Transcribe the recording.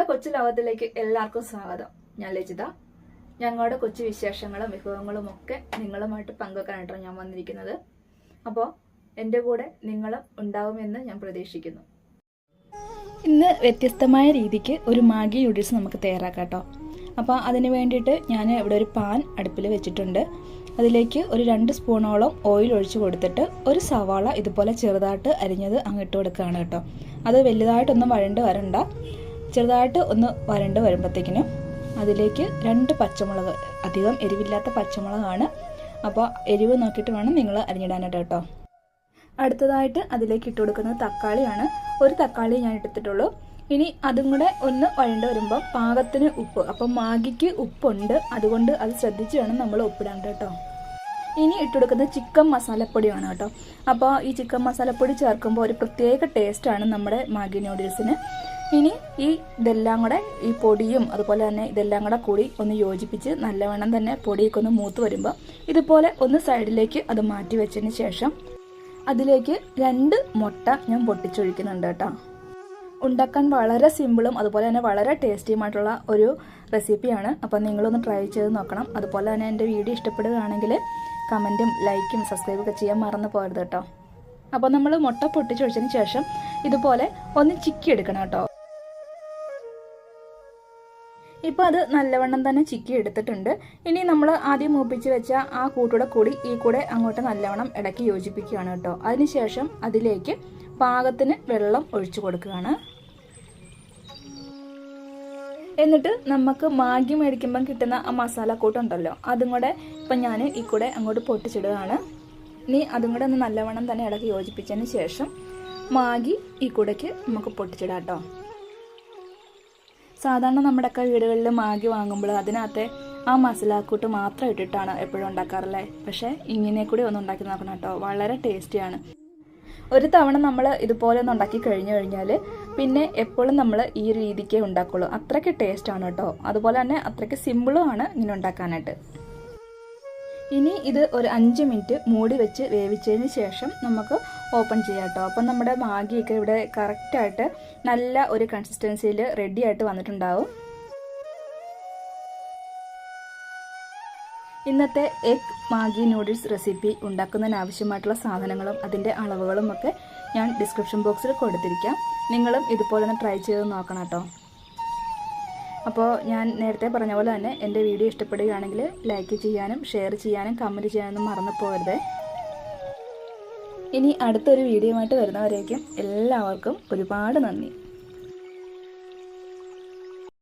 ഞങ്ങളുടെ കൊച്ചു ലോകത്തിലേക്ക് എല്ലാവർക്കും സ്വാഗതം. ഞാൻ ലജിത. ഞങ്ങളുടെ കൊച്ചു വിശേഷങ്ങളും വിഭവങ്ങളും ഒക്കെ നിങ്ങളുമായിട്ട് പങ്കുവെക്കാനായിട്ടാണ് ഞാൻ വന്നിരിക്കുന്നത്. അപ്പോൾ എന്റെ കൂടെ നിങ്ങളും ഉണ്ടാവുമെന്ന് ഞാൻ പ്രതീക്ഷിക്കുന്നു. ഇന്ന് വ്യത്യസ്തമായ രീതിക്ക് ഒരു മാഗി യൂഡിൽസ് നമുക്ക് തയ്യാറാക്കാം കേട്ടോ. അപ്പോൾ അതിന് വേണ്ടിയിട്ട് ഞാൻ ഇവിടെ ഒരു പാൻ അടുപ്പിൽ വെച്ചിട്ടുണ്ട്. അതിലേക്ക് ഒരു രണ്ട് സ്പൂണോളം ഓയിൽ ഒഴിച്ച് കൊടുത്തിട്ട് ഒരു സവാള ഇതുപോലെ ചെറുതായിട്ട് അരിഞ്ഞത് അങ്ങിട്ട് കൊടുക്കുകയാണ് കേട്ടോ. അത് വലുതായിട്ടൊന്നും വഴണ്ട് വരണ്ട. ചെറുതായിട്ട് ഒന്ന് വരണ്ട് വരുമ്പോഴത്തേക്കിനും അതിലേക്ക് രണ്ട് പച്ചമുളക് അധികം എരിവില്ലാത്ത പച്ചമുളകാണ്. അപ്പോൾ എരിവ് നോക്കിയിട്ട് വേണം നിങ്ങൾ അരിഞ്ഞിടാനായിട്ട് കേട്ടോ. അടുത്തതായിട്ട് അതിലേക്ക് ഇട്ട് കൊടുക്കുന്നത് തക്കാളിയാണ്. ഒരു തക്കാളി ഞാൻ എടുത്തിട്ടുള്ളൂ. ഇനി അതും കൂടെ ഒന്ന് വഴണ്ട് വരുമ്പോൾ പാകത്തിന് ഉപ്പ്. അപ്പം മാഗിക്ക് ഉപ്പുണ്ട്. അതുകൊണ്ട് അത് ശ്രദ്ധിച്ച് വേണം നമ്മൾ ഉപ്പിടാൻ കേട്ടോ. ഇനി ഇട്ടുകൊടുക്കുന്നത് ചിക്കൻ മസാലപ്പൊടിയാണ് കേട്ടോ. അപ്പോൾ ഈ ചിക്കൻ മസാലപ്പൊടി ചേർക്കുമ്പോൾ ഒരു പ്രത്യേക ടേസ്റ്റാണ് നമ്മുടെ മാഗി നൂഡിൽസിന് ഇനി ഈ ഇതെല്ലാം കൂടെ ഈ പൊടിയും അതുപോലെ തന്നെ ഇതെല്ലാം കൂടെ കൂടി ഒന്ന് യോജിപ്പിച്ച് നല്ലവണ്ണം തന്നെ പൊടിയൊക്കെ ഒന്ന് മൂത്ത് വരുമ്പോൾ ഇതുപോലെ ഒന്ന് സൈഡിലേക്ക് അത് മാറ്റി വെച്ചതിന് ശേഷം അതിലേക്ക് രണ്ട് മുട്ട ഞാൻ പൊട്ടിച്ചൊഴിക്കുന്നുണ്ട് കേട്ടോ. ഉണ്ടാക്കാൻ വളരെ സിമ്പിളും അതുപോലെ തന്നെ വളരെ ടേസ്റ്റിയുമായിട്ടുള്ള ഒരു റെസിപ്പിയാണ് അപ്പോൾ നിങ്ങളൊന്ന് ട്രൈ ചെയ്ത് നോക്കണം. അതുപോലെ തന്നെ എന്റെ വീഡിയോ ഇഷ്ടപ്പെടുകയാണെങ്കിൽ കമന്റും ലൈക്കും സബ്സ്ക്രൈബും ഒക്കെ ചെയ്യാൻ മറന്നു പോകരുത് കേട്ടോ. അപ്പോൾ നമ്മൾ മുട്ട പൊട്ടിച്ചൊഴിച്ചതിന് ശേഷം ഇതുപോലെ ഒന്ന് ചിക്കി എടുക്കണം കേട്ടോ. ഇപ്പോൾ അത് നല്ലവണ്ണം തന്നെ ചിക്കി എടുത്തിട്ടുണ്ട്. ഇനി നമ്മൾ ആദ്യം മൂപ്പിച്ച് വെച്ച ആ കൂട്ടൂടെ കൂടി ഈ കൂടെ അങ്ങോട്ട് നല്ലവണ്ണം ഇടയ്ക്ക് യോജിപ്പിക്കുകയാണ് കേട്ടോ. അതിനുശേഷം അതിലേക്ക് പാകത്തിന് വെള്ളം ഒഴിച്ചു കൊടുക്കുകയാണ്. എന്നിട്ട് നമുക്ക് മാഗി മേടിക്കുമ്പം കിട്ടുന്ന ആ മസാല കൂട്ടുണ്ടല്ലോ അതും കൂടെ ഇപ്പം ഞാൻ ഈ കൂടെ അങ്ങോട്ട് പൊട്ടിച്ചിടുകയാണ്. ഇനി അതും കൂടെ ഒന്ന് നല്ലവണ്ണം തന്നെ ഇടയ്ക്ക് യോജിപ്പിച്ചതിന് ശേഷം മാഗി ഈ കൂടേക്ക് നമുക്ക് പൊട്ടിച്ചിടാം കേട്ടോ സാധാരണ നമ്മുടെയൊക്കെ വീടുകളിൽ മാഗി വാങ്ങുമ്പോൾ അതിനകത്തെ ആ മസാലക്കൂട്ട് മാത്രം ഇട്ടിട്ടാണ് എപ്പോഴും ഉണ്ടാക്കാറല്ലേ പക്ഷേ ഇങ്ങനെ കൂടി ഒന്ന് ഉണ്ടാക്കി നോക്കണം കേട്ടോ. വളരെ ടേസ്റ്റിയാണ്. ഒരു തവണ നമ്മൾ ഇതുപോലെ ഒന്ന് ഉണ്ടാക്കി കഴിഞ്ഞു കഴിഞ്ഞാൽ പിന്നെ എപ്പോഴും നമ്മൾ ഈ ഒരു രീതിക്കേ ഉണ്ടാക്കുള്ളൂ. അത്രയ്ക്ക് ആണ് കേട്ടോ. അതുപോലെ തന്നെ അത്രയ്ക്ക് സിമ്പിളും ആണ് ഇങ്ങനെ ഉണ്ടാക്കാനായിട്ട്. ഇനി ഇത് ഒരു അഞ്ച് മിനിറ്റ് മൂടി വെച്ച് വേവിച്ചതിന് ശേഷം നമുക്ക് ഓപ്പൺ ചെയ്യാം കേട്ടോ. അപ്പം നമ്മുടെ മാഗിയൊക്കെ ഇവിടെ കറക്റ്റായിട്ട് നല്ല ഒരു കൺസിസ്റ്റൻസിയിൽ റെഡി ആയിട്ട് വന്നിട്ടുണ്ടാവും. ഇന്നത്തെ എഗ് മാഗി നൂഡിൽസ് റെസിപ്പി ഉണ്ടാക്കുന്നതിന് ആവശ്യമായിട്ടുള്ള സാധനങ്ങളും അതിന്റെ അളവുകളും ഒക്കെ ഞാൻ ഡിസ്ക്രിപ്ഷൻ ബോക്സിൽ കൊടുത്തിരിക്കാം. നിങ്ങളും ഇതുപോലെ ഒന്ന് ട്രൈ ചെയ്ത് നോക്കണം കേട്ടോ. അപ്പോൾ ഞാൻ നേരത്തെ പറഞ്ഞ പോലെ തന്നെ എന്റെ വീഡിയോ ഇഷ്ടപ്പെടുകയാണെങ്കിൽ ലൈക്ക് ചെയ്യാനും ഷെയർ ചെയ്യാനും കമന്റ് ചെയ്യാനൊന്നും മറന്നു പോകരുത്. ഇനി അടുത്തൊരു വീഡിയോ ആയിട്ട് വരുന്നവരേക്കും എല്ലാവർക്കും ഒരുപാട് നന്ദി.